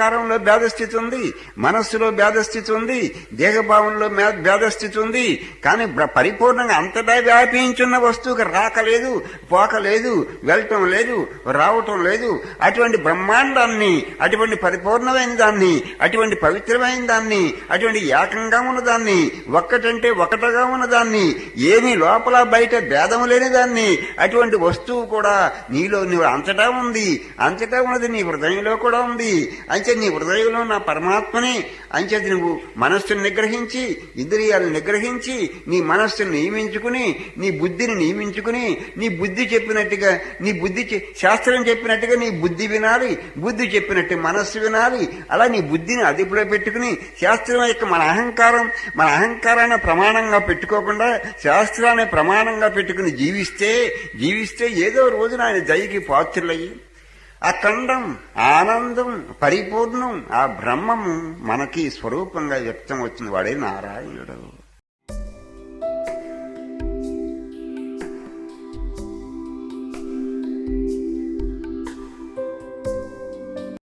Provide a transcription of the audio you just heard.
కారంలో భేదస్థితి ఉంది మనస్సులో భేదస్థితి ఉంది దేహభావంలో భేదస్థితి ఉంది. కానీ పరిపూర్ణంగా అంతటా వ్యాపించున్న వస్తువుకి రాకలేదు పోకలేదు వెళ్ళటం లేదు రావటం లేదు. అటువంటి బ్రహ్మాండాన్ని అటువంటి పరిపూర్ణమైన దాన్ని అటువంటి పవిత్రమైన దాన్ని అటువంటి ఏకంగా ఉన్నదాన్ని ఒక్కటంటే ఒకటగా ఉన్నదాన్ని ఏమీ లోపల బయట భేదం లేని దాన్ని అటువంటి వస్తువు కూడా నీలో నువ్వు అంతటా ఉంది అంతటా ఉన్నది నీ హృదయంలో కూడా ఉంది. అయితే నీ హృదయంలో నా పరమాత్మని అంచేది నువ్వు మనస్సును నిగ్రహించి ఇంద్రియాలను నిగ్రహించి నీ మనస్సును నియమించుకుని నీ బుద్ధిని నియమించుకుని నీ బుద్ధి చెప్పినట్టుగా నీ బుద్ధి శాస్త్రం చెప్పినట్టుగా నీ బుద్ధి వినాలి బుద్ధి చెప్పినట్టు మనస్సు వినాలి అలా నీ బుద్ధిని అదుపులో పెట్టుకుని శాస్త్రం యొక్క మన అహంకారం మన అహంకారాన్ని ప్రమాణంగా పెట్టుకోకుండా శాస్త్రాన్ని ప్రమాణంగా పెట్టుకుని జీవిస్తే జీవిస్తే ఏదో రోజున ఆయన దయకి పాత్రులయ్యి. అఖండం ఆనందం పరిపూర్ణం ఆ బ్రహ్మము మనకి స్వరూపంగా వ్యక్తం వచ్చిన వాడే నారాయణుడు.